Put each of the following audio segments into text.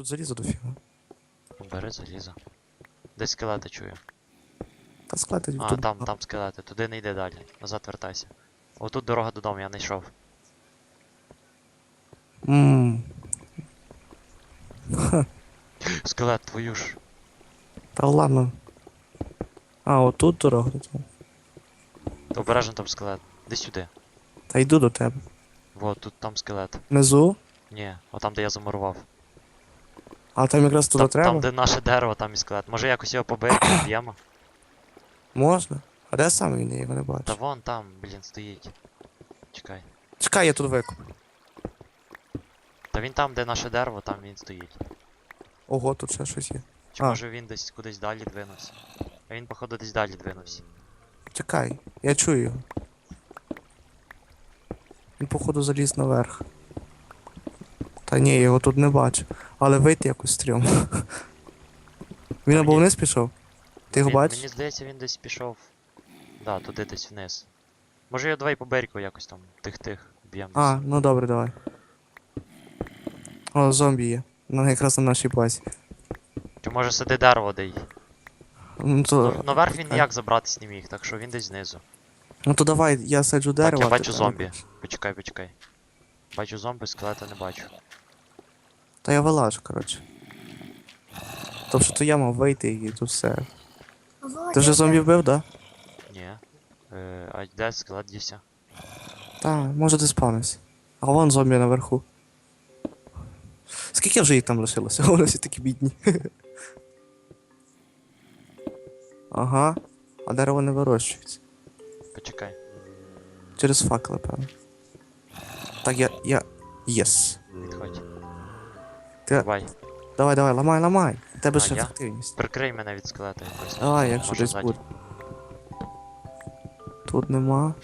Тут залізо дофіга. Бери залізо. Десь скелети чую. Та склади А, тут. там, там скелети. Туди не йди далі. Назад вертайся. Отут дорога додому, я не йшов. Ммм. Скелет, твою ж. Та ладно. А, отут дорога. до тебе. Обережно там скелет. Де сюди. Та йду до тебе. Вот, тут там скелет. Внизу. Ні, отам, де я замурував. А там якраз туди Там, треба. там, де наше дерево, там і скелет. Може якось його побити, б'ємо? Можна. А де саме він? Я його не Та бачу. вон там, блін, стоїть. Чекай. Чекай, я тут викуп. Та він там, де наше дерево, там він стоїть. Ого, тут ще щось є. Чи А. може він десь кудись далі двинувся? А він, походу, десь далі двинувся. Чекай, я чую його. Він, походу, заліз наверх. Та ні, я його тут не бачу. Але вийти якось стрьомно. Він або вниз пішов? Ти його бачиш? Мені здається, він десь пішов. Да, туди десь вниз. Може його давай по берегу якось там тих-тих б'ємо. А, ну добре, давай. О, зомбі є. Ну, якраз на нашій базі. Чи може сиди дерево де й. Ну то, Ну, наверх він ніяк забратись не міг, так що він десь знизу. ну то давай, я саджу дерево. так, я а бачу ти там- зомбі. Почекай, почекай. Бачу зомбі, скелета не бачу. Та я вилажу, коротше. Тобто то я мав вийти і тут все. Ти вже зомбі вбив, да? Ні. Е, а де скелет дівся? Та, може ти спавнився. А вон зомбі наверху. Скільки вже їх там лишилося? Вони всі такі бідні. Ага. А дерево не вирощується. Почекай. Через факели, певно. Так, я. я. Єс. Відходь. Ти... Давай. Давай, давай, ламай, ламай. У тебе А, ще я? ефективність. Прикрий мене від скелета якось. Давай, якщо Може, десь ззаді. буде. Тут нема.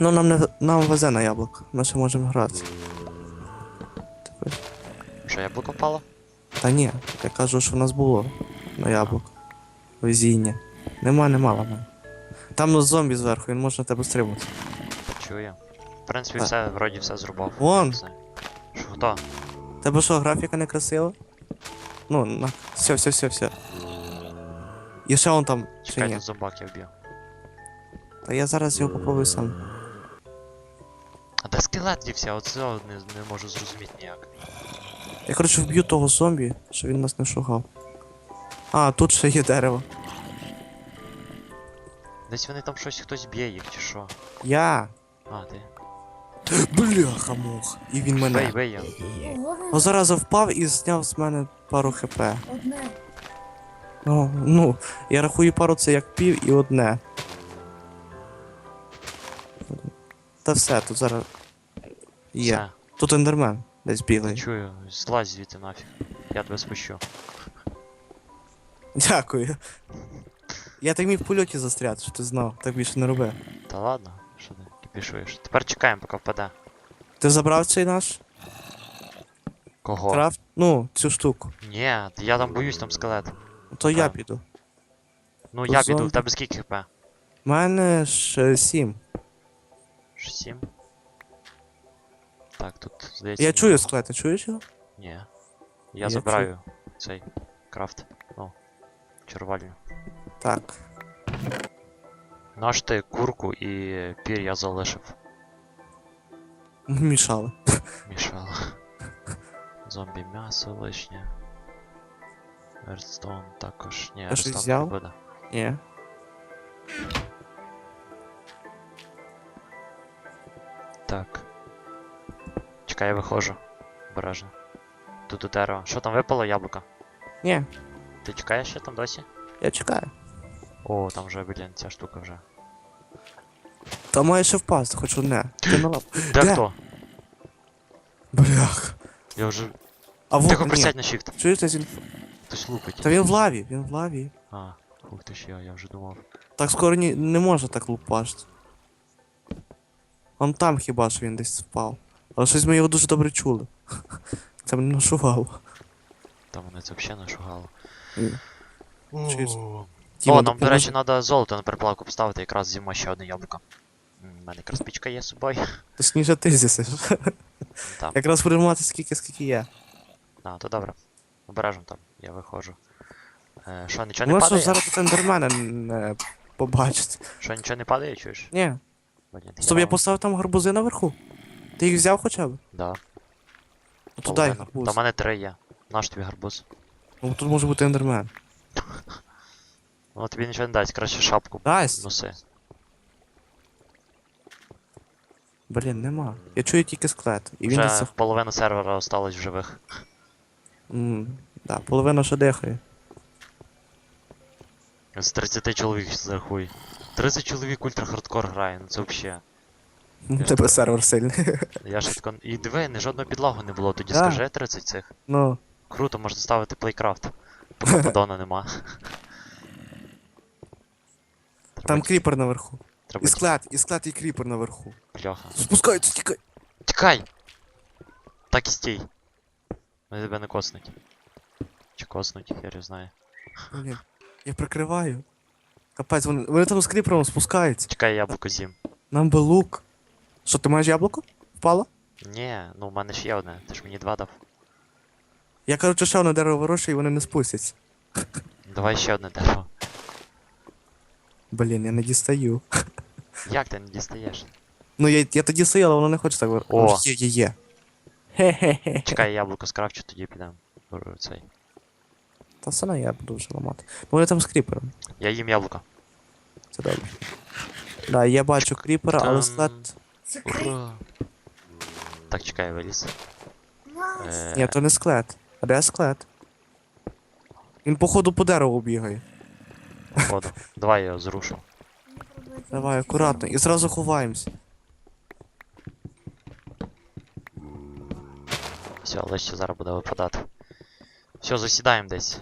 Ну нам не нам везе на яблуко. Ми ще можемо грати. Тепер. Що, яблуко впало? Та ні, я кажу, що в нас було на яблуко. Везіння. Нема, нема ламай. Там ну, зомбі зверху, він може на тебе стримати. Чую. Принципі, Так. все, вроді все зрубав. Вон. Не знаю. Що, хто? Тебе що, графіка не красива? Ну, на. Все, все, все, все. І ще он там. Чи Чекай, ні? тут зомбак я вб'ю. Та я зараз його попробую сам. А де скелет дівся? Оце не, не можу зрозуміти ніяк. Я коротше вб'ю того зомбі, щоб він нас не шугав. А, тут ще є дерево. Десь вони там щось хтось б'є їх, чи що? Я. А, ти. Бляха мух. І він мене. бей його. О, зараз впав і зняв з мене пару хп. Одне. Ну, ну, я рахую пару це як пів і одне. Та все, тут зараз. Є. Все, Тут ендермен десь бігає. чую, злазь звідти нафіг. Я тебе спущу. Дякую. Я так міг в польоті застряти, що ти знав, так більше не роби. Та ладно, що ти кипішуєш. Тепер чекаємо, поки впаде. Ти забрав цей наш Кого? крафт? Ну, цю штуку. Ні, я там боюсь, там скелет. То я піду. Ну Тут я піду, зомбі. в тебе скільки хп? У мене ж сім. Ж Сім. Так, тут здається. Я чую склети, чуєш його? Ні. Я, Я забираю цей крафт. Ну. Червальню. Так. Наш ти курку і пір'я залишив. Мішали. Мішало. Зомбі м'ясо лишнє. Редстоун також. Ні, Я щось редстоун взяв? не буде. Ні. Так. Чекай, я виходжу. Обережно. Тут у дерева. Що там випало яблуко? Ні. Ти чекаєш ще там досі? Я чекаю. О, там вже, блін, ця штука вже. Та має ще впасти, хоч одне. Ти на лап. Де, хто? Блях. Я вже. А вот Тихо присядь на shift. Чуєш, десь він... Хтось лупить. Та він в лаві, він в лаві. А, ух ти ж я, я вже думав. Так скоро ні, не може так лупашити. Он там хіба що він десь впав. Але щось ми його дуже добре чули. Це мене нашувало. Там мене це взагалі нашугало. Чуєш? О, Тіма, нам, до допоможи. речі, треба золото на переплавку поставити, якраз зима ще одне яблуко. У мене якраз пічка є з собою. Точніше ти з'їсиш. Там. Якраз будемо мати скільки, скільки є. А, то добре. Обережно там, я виходжу. Е, що, нічого не що падає? зараз тут ендермена не побачить. Що, нічого не падає, чуєш? Ні. Блін, Стоп, я поставив там гарбузи наверху. Ти їх взяв хоча б? Да. Ну то дай гарбуз. Та в мене три є. Наш тобі гарбуз. Ну тут може бути ендермен. Ну тобі нічого не дасть, краще шапку Дасть? носи. Блін, нема. Я чую тільки склет. І він Вже десь. половина сервера осталась в живих. М, Да, половина ще дихає. З 30 чоловік зарахуй. 30 чоловік ультра хардкор грає, ну це взагалі. У тебе так. сервер сильний. Я ж тако... І диви, не жодного підлагу не було, тоді Да. скажи 30 цих. Ну, Круто, можна ставити плейкрафт. Поки подона нема. там кріпер наверху. Треба І склет, і склет, і кріпер наверху. Пляха. Спускаються, тікай. Тікай! Так і стій. Вони тебе не коснуть. Чи коснуть, я не знаю. Блін, я прикриваю. Капець, вони, вони там з кріпером спускаються. Чекай, яблуко з'їм. Нам би лук. Що, ти маєш яблуко? Впало? Ні, ну в мене ж є одне, ти ж мені два дав. Я коротше ще одне дерево вирощую, і вони не спустяться. Давай ще одне дерево. Блін, я не дістаю. Як ти не дістаєш? Ну я, я тоді стою, але воно не хоче так вир... О. Є, є, є. Хе-хе-хе. Чекай, яблуко скрафчу, тоді підемо. Беру Цей. Та все одно я буду вже ламати. Ну вони там з кріпером. Я їм яблуко. Це добре. Да, я бачу кріпера, але Там. склад. Ура! Так, чекай, я виліз. Е, Ні, то не склет. А де склет? Він походу по дереву бігає. походу. Давай я його зрушу. Давай, акуратно. І зразу ховаємось. Все, лише зараз буде випадати. Все, засідаємо десь.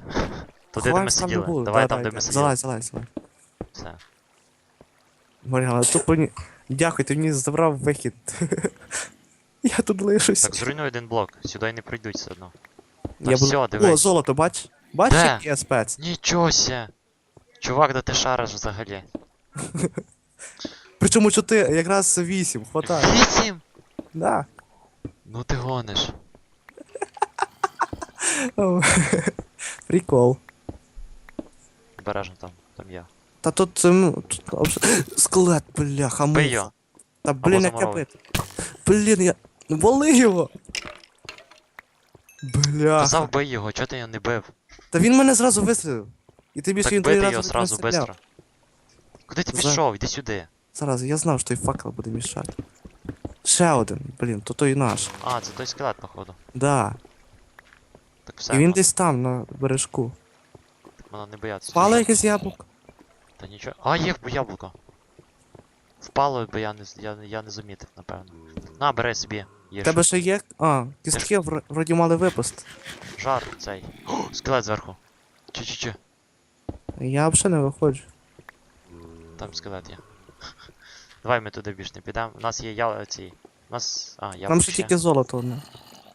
Туди, де ми Ховаємось там, де сиділи. були. Давай Да, там, да, де ми сиділи. Залазь, залазь, залазь. Все. Маріана, тупо ні... Дякую, ти мені забрав вихід. Я тут лишусь. Так, зруйнуй один блок, сюди не прийдуть все одно. я всьо, О, дивись. золото, бач? Бач, Де? який я спец? Нічого ся! Чувак, да ти шариш взагалі. Причому що ти якраз вісім, хватає. Вісім! Да. Ну ти гониш. Прикол. Обережно там, там я. Та тут, ем, тут обш- скелет, бляха, Бий його. Та блін, як я замуровуй. бити. Блін, я. Вали його! Бляха. Казав бий його, чого ти його не бив? Та він мене зразу вистрілив. І ти більше Так він три бити рази його не стріляв. быстро. Куди ти За- пішов? Іди сюди. Зараз, я знав, що той факел буде мішати. Ще один, блін, то той наш. А, це той скелет, походу. Да. Так все, І він десь там, на бережку. мене не бояться. Впало якесь яблуко. Та нічого. А, є яблуко. Впало, бо я не, я, я не замітив, напевно. На, бери собі. Їж. тебе ще є. А, кістки вр- вроді мали випуск. Жар цей. О, скелет зверху. Чи-чи-чи. Я взагалі не виходжу. Там скелет є. Давай ми туди більш не підемо. У нас є я ці. У нас. А, я Там ще тільки золото одне.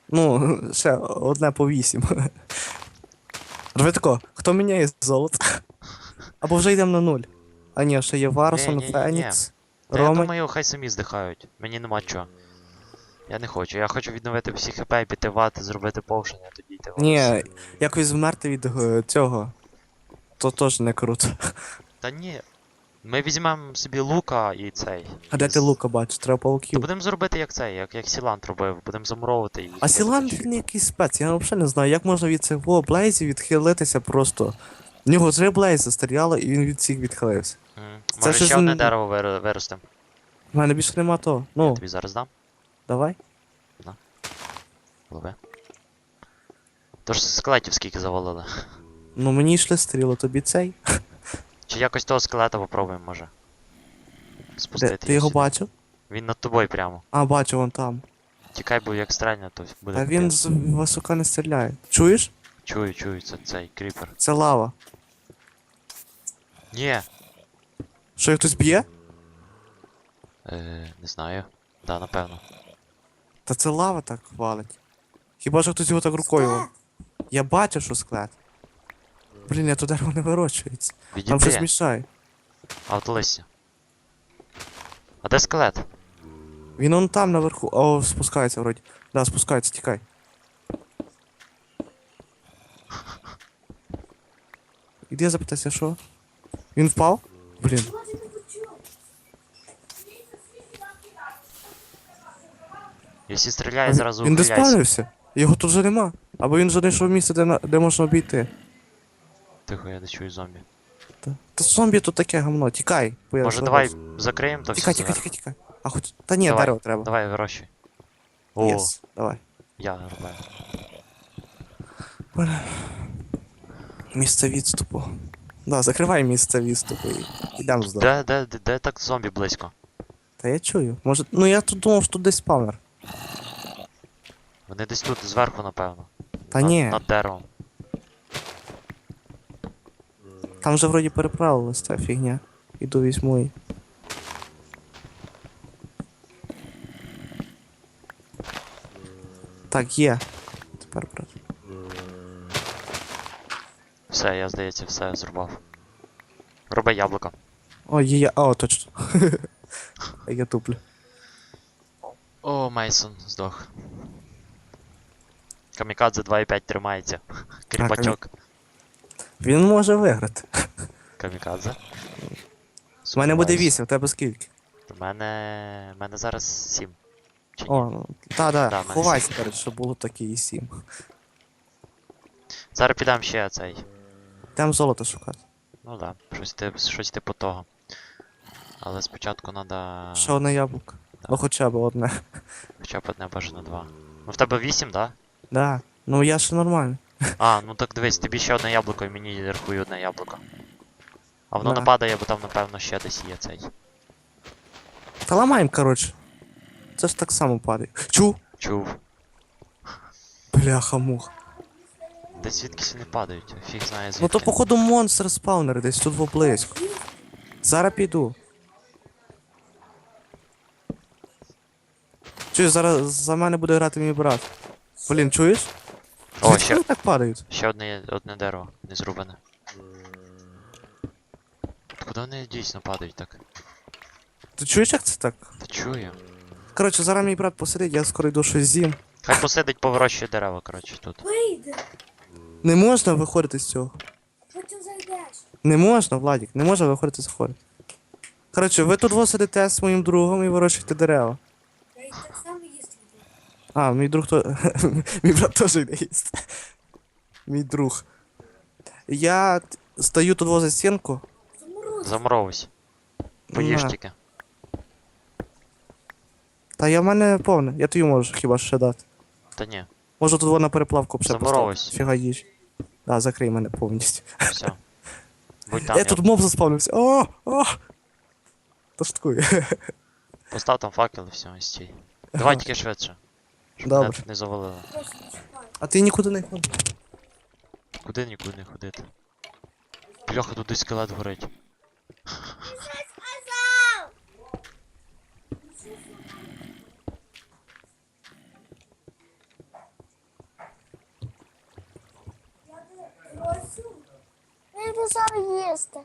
Ну, ще одне по вісім. Роби тако, хто міняє золото? Або вже йдемо на нуль. А ні, ще є Варсон. Фенікс, Та я думаю, хай самі здихають. Мені нема чого. Я не хочу. Я хочу відновити всі хп, піти в ад, зробити повшення, тоді йти в ад. Ні, якось вмерти від е, цього. То теж не круто. Та ні. Ми візьмемо собі лука і цей. А де ти лука бачиш? Треба То пауків. будемо зробити як цей, як, як Сілант робив, будемо замуровувати їх. А Сілан він якийсь спец, я взагалі не знаю, як можна від цього блейзів відхилитися просто. В нього три блейзи стріляло і він від всіх відхилився. М, Це Може ще одне з- дерево вир... виростем. У мене більше нема того. Я Ну, тобі зараз дам. давай. Лови. Тож скелетів скільки завалили. Ну мені йшли стріли, тобі цей. Чи якось того скелета попробуємо, може. Де, Спустити. ти його сюди. бачив? Він над тобою прямо. А, бачу, вон там. Тікай, бо як стрельне, то буде. А він капець. з висока не стріляє. Чуєш? Чую, чую, це цей кріпер. Це лава. Ні. Що їх хтось б'є? Е, не знаю. Да, напевно. Та це лава так валить. Хіба що хтось його так рукою. Я бачив, що склад. Блін, я туди не вирощується. Там щось Відійди. мішає. А от листя. А де скелет? Він он там наверху. О, спускається вроді. Да, спускається, тікай. Іди запитайся, що? Він впав? Блін. Якщо стріляє, зразу Він ухиляйся. диспалився. Його тут вже нема. Або він вже знайшов місце, де, на- де можна обійти. Тихо, я не чую зомбі. Та, та зомбі тут таке гамно, тікай. бо я Може зламався. давай закриємо то все Тікай, тікай, зверху? тікай, тікай. А хоч. Та ні, Давай, дерево треба. Давай, вирощуй. О, Єс, давай. я рубаю. Бля. Місце відступу. Да, закривай місце відступу і йдемо здорово. Де, де, де, де так зомбі близько? Та я чую. Може. Ну я тут думав, що тут десь спавнер. Вони десь тут зверху, напевно. Та над, ні. Над деревом. Там же вроді переправилась ця фігня. Іду візьму її. Так, є. Тепер брат. Все, я здається, все зрубав. Роби яблуко. О, є, є. О, точно. Я туплю. О, Мейсон здох. Камікадзе 2.5 тримається. Кріпачок. Він може виграти. Камікадзе. У мене буде 8, у тебе скільки? У мене. У мене зараз 7. Чи ні? О. Та, Да, да, в мене ховайся, коротше, щоб було такі і 7. Зараз підам ще цей. Там золото шукати. Ну да, щось, тип, щось типу того. Але спочатку треба. Ще одне яблуко. Ну хоча б одне. Хоча б одне бажано два. Ну в тебе 8, да? Да. Ну я ще нормально. А, ну так дивись, тобі ще одне яблуко і мені рахую одне яблуко. А воно Да. не падає, бо там, напевно, ще десь є цей. Та ламаємо, коротше. Це ж так само падає. Чу! Чув. Бляха мух. Десь звідкись вони падають, фіг знає звідки. Ну то походу монстр спавнер десь тут поблизько. Зараз піду. Чуєш, зараз за мене буде грати мій брат. Блін, чуєш? О, Звідки ще, вони так падають? ще одне, одне дерево, не зрубане. Куди вони дійсно падають так? Ти чуєш, як це так? Та чую. Коротше, зараз мій брат посидить, я скоро йду щось з'їм. Хай посидить повирощує дерева, коротше, тут. Вийди, Не можна виходити з цього. потім зайдеш. Не можна, Владік, не можна виходити з ходу. Коротше, ви тут во сидите з моїм другом і вирощуєте дерева. Я їх так само їсти буду. А, мій друг то. мій брат теж їсти. Мій друг. Я стою тут возле стінку. Заморовуйся. Поїж На. тільки. Та я в мене повне, я тобі можу хіба що ще дати. Та ні, Можу тут на переплавку ще Заморовуйся. поставити. Фіга їж. Да, закрий мене повністю. все. Будь там, я я тут моб заспавнився. О! О! Та шуткую. постав там факел і все, і стій. Давай тільки швидше. Щоб Добре. мене не завалило. А ти нікуди не ходиш. Куди нікуди не ходити. Бляха, тут десь скелет горить. Я йду зараз їсти.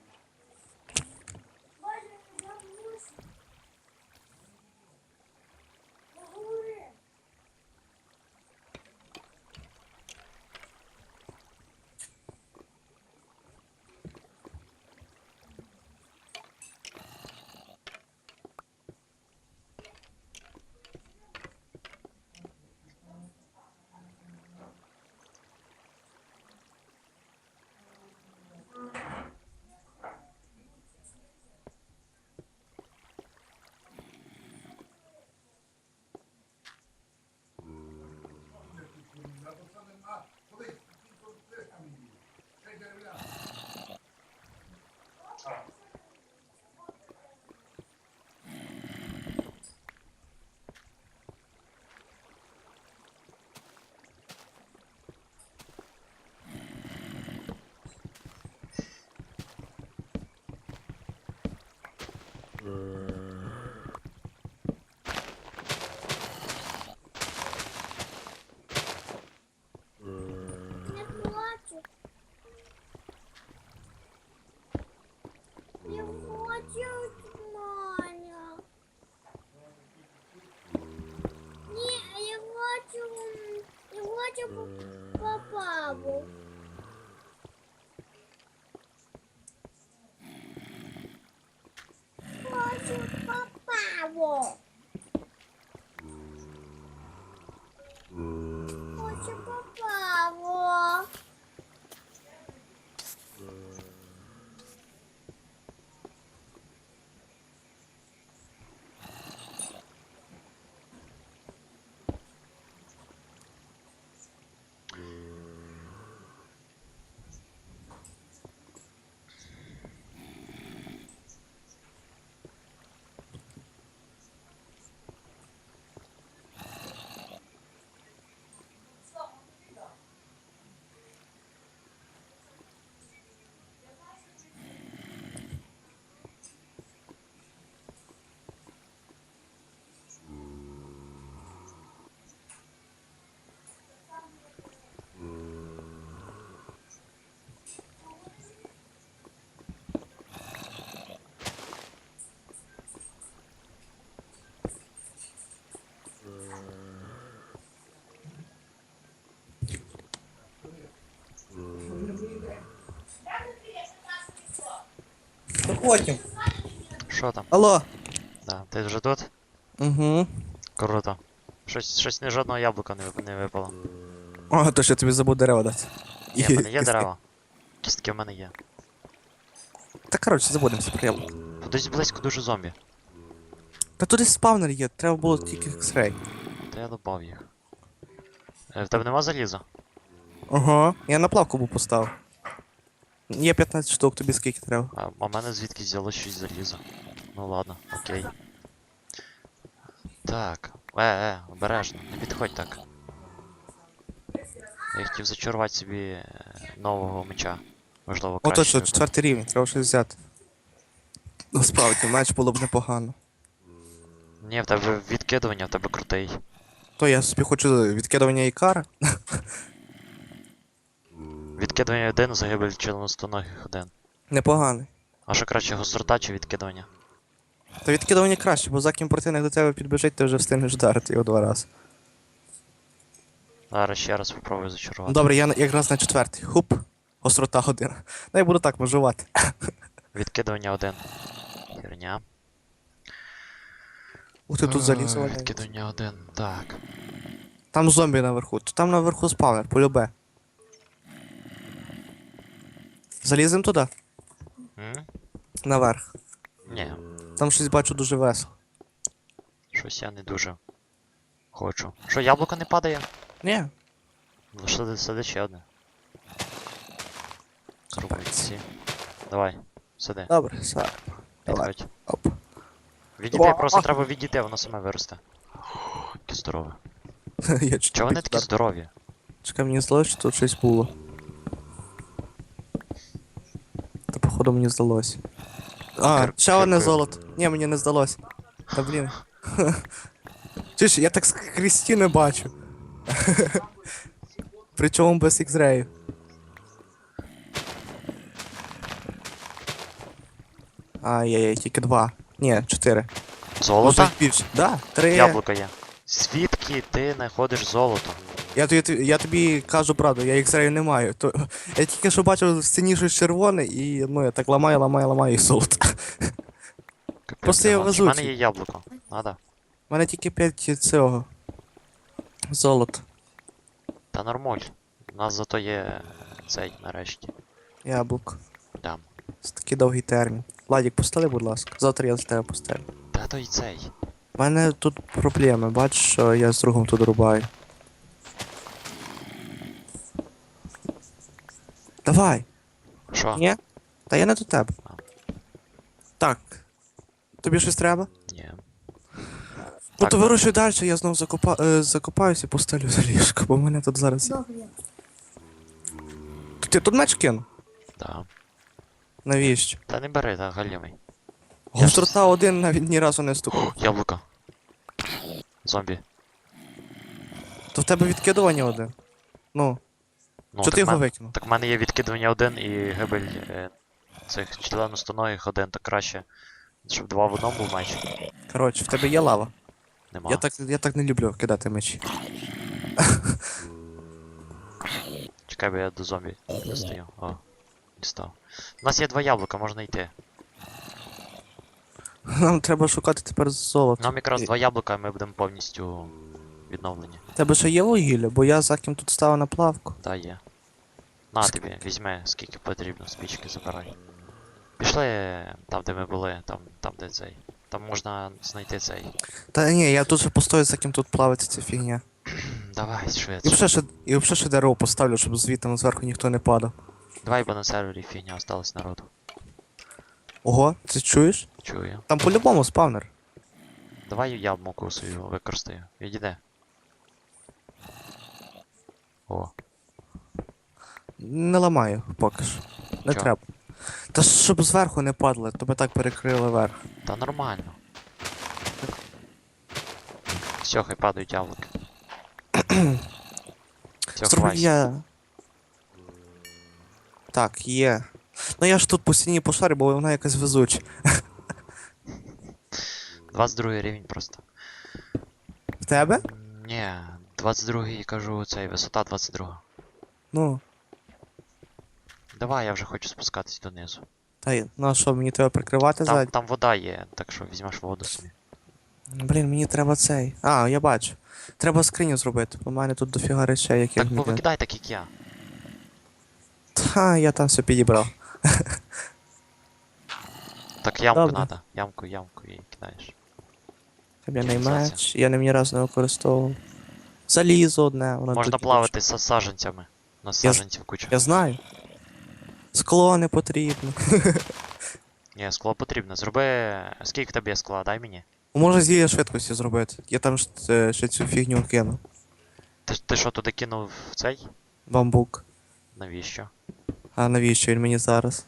Потім. Що там? Алло. Да, ти вже тут? Угу. Круто. Щось, щось не жодного яблука не, не випало. О, то що тобі забув дерева дати. Ні, в мене є дерева. Кістки в мене є. Та коротше, забудемося про яблуко. Тут близько дуже зомбі. Та тут і спавнер є, треба було тільки X-Ray. Та я добав їх. Е, в тебе нема заліза? Ага. Я на плавку був поставив. Є 15 штук, тобі скільки треба. А, а мене звідки взяло 6 заліза. Ну ладно, окей. Так. Е, е, обережно, не підходь так. Я хотів зачарувати собі е, нового меча. Можливо, О, краще. точно, випаде. четвертий рівень, треба щось взяти. Ну справді, меч було б непогано. Ні, в тебе відкидування, в тебе крутий. То я собі хочу відкидування ікара. Відкидування один, загибель членостоногих один. Непоганий. А що краще гострота чи відкидування? Та відкидування краще, бо за ким противник до тебе підбіжить, ти вже встигнеш вдарити його два рази. Зараз ще раз спробую Ну зачарувати. добре, я на- якраз на четвертий. Хуп. Острота один. Ну я буду так межувати. Відкидування один. Херня. Ух ти тут заліз. Е. Відкидування один. Так. Там зомбі наверху. Там наверху спавнер, полюбе. Залізем туди, М? наверх. Ні, Там щось бачу дуже весело. щось я не дуже хочу. Що, яблуко не падає? Ні. Лише сиди- сиди ще одне. Рубиці. Давай, сиди. Добре, все. Давай. Підходь. Оп. Відійди, О, просто а. треба відійти, воно саме виросте. Яке здорове. Я чуть Чого вони такі здорові? Чекай, мені здалося, що тут щось було. Та походу мені здалося. А, Кир- ще одне золото. Ні, мені не здалося. Та блін. Чуєш, я так скрізь стіни бачу. Причому без ікс-рею. Ай-яй-яй, тільки два. Ні, чотири. Золото? Більше. Да, три. Яблуко є. Звідки ти знаходиш золото? Я, тобі- я тобі кажу правду, я ікс-рею не маю. То, я тільки що бачив в стіні щось червоне, і ну я так ламаю, ламаю, ламаю і. Капець, Просто я Іван. У мене є яблуко. Надо. У мене тільки 5 цього. Золото. Та нормуль. У нас зато є цей нарешті. Яблуко. Дам. Це такий довгий термін. Владік, постели, будь ласка. Завтра я за тебе постелю. Та то й цей. У мене тут проблеми, бачиш, що я з другом тут рубаю. Давай! Що? Ні? Та я не до тебе. А. Так. Тобі щось треба? Ні. Ну Так, то вирушуй далі, я знов закопа... е, закопаюся і постелю за ліжко, бо в мене тут зараз. Добре. Ти тут меч кинув? Да. Навіщо? Та не бери, та галімий. Я Гострота один навіть ні разу не стукав. Яблуко. Зомбі. То в тебе відкидування один. Ну, Ну, що ти його викинув? Так в мене є відкидування один і гибель е, цих членостоногих один, то краще. Щоб два в одному був меч. Коротше, в тебе є лава. Нема. Я так, я так не люблю кидати мечі. Чекай, бо я до зомбі достаю. О, дістав. У нас є два яблука, можна йти. Нам треба шукати тепер золото. Нам якраз І- два яблука, і ми будемо повністю відновлені. Тебе ще є вугілля, бо я за ким тут став на плавку. Та є. На Ск- тобі, візьми, скільки потрібно, спічки забирай. Пішли там, де ми були, там, там де цей. Там можна знайти цей. Та ні, я тут же постою, за ким тут плавиться ця фігня. Давай, І швидше. взагалі ще, і взагалі ще дерево поставлю, щоб звідти зверху ніхто не падав. Давай, бо на сервері фігня осталась народу. Ого, ти чуєш? Чую. Там по-любому спавнер. Давай я муку свою використаю. Відійде. О, Не ламаю поки що. Не Чо? треба. Та щоб зверху не падали, то би так перекрили верх. та нормально. Все, хай падають яблуки. Все, я. Так, є. Ну я ж тут по стіні пошарю, бо вона якась везуча. 22 рівень просто. В тебе? М, Ні, 22 кажу, цей, висота 22. Ну. Давай, я вже хочу спускатись донизу. Та й, ну а що, мені треба прикривати Там, ззаді? там вода є, так що візьмеш воду собі. Блін, мені треба цей. А, я бачу. Треба скриню зробити, бо в мене тут дофіга речей, яких Так мені. повикидай так, як я. Та, я там все підібрав. Так ямку Добре. надо. Ямку, ямку і кидаєш. Кам'яний Цивілізація. меч, я ним ні разу не використовував. Залізо одне, воно Можна плавати з саджанцями. У нас Я з- куча. Я знаю. Скло не потрібно. Ні, скло потрібно. Зроби. Скільки тобі скла, дай мені. Може зілля швидкості зробити. Я там ж, е, ще цю фігню кинув. Ти, ти що туди кинув цей? Бамбук. Навіщо? А навіщо він мені зараз?